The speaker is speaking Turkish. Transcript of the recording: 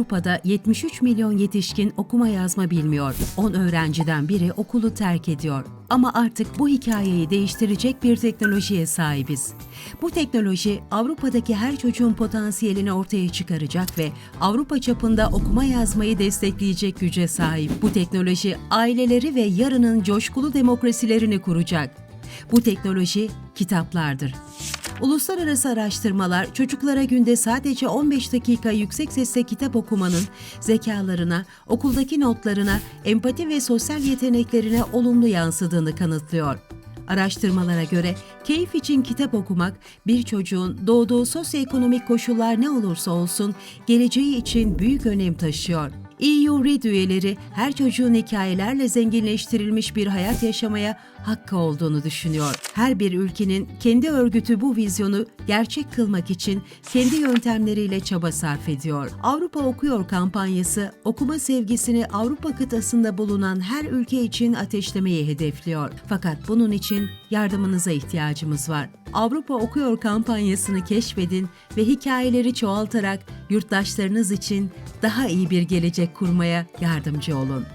Avrupa'da 73 milyon yetişkin okuma yazma bilmiyor. 10 öğrenciden biri okulu terk ediyor. Ama artık bu hikayeyi değiştirecek bir teknolojiye sahibiz. Bu teknoloji Avrupa'daki her çocuğun potansiyelini ortaya çıkaracak ve Avrupa çapında okuma yazmayı destekleyecek güce sahip. Bu teknoloji aileleri ve yarının coşkulu demokrasilerini kuracak. Bu teknoloji kitaplardır. Uluslararası araştırmalar çocuklara günde sadece 15 dakika yüksek sesle kitap okumanın zekalarına, okuldaki notlarına, empati ve sosyal yeteneklerine olumlu yansıdığını kanıtlıyor. Araştırmalara göre keyif için kitap okumak bir çocuğun doğduğu sosyoekonomik koşullar ne olursa olsun geleceği için büyük önem taşıyor. EU Read üyeleri her çocuğun hikayelerle zenginleştirilmiş bir hayat yaşamaya hakkı olduğunu düşünüyor. Her bir ülkenin kendi örgütü bu vizyonu gerçek kılmak için kendi yöntemleriyle çaba sarf ediyor. Avrupa Okuyor kampanyası okuma sevgisini Avrupa kıtasında bulunan her ülke için ateşlemeyi hedefliyor. Fakat bunun için yardımınıza ihtiyacımız var. Avrupa Okuyor kampanyasını keşfedin ve hikayeleri çoğaltarak yurttaşlarınız için daha iyi bir gelecek kurmaya yardımcı olun.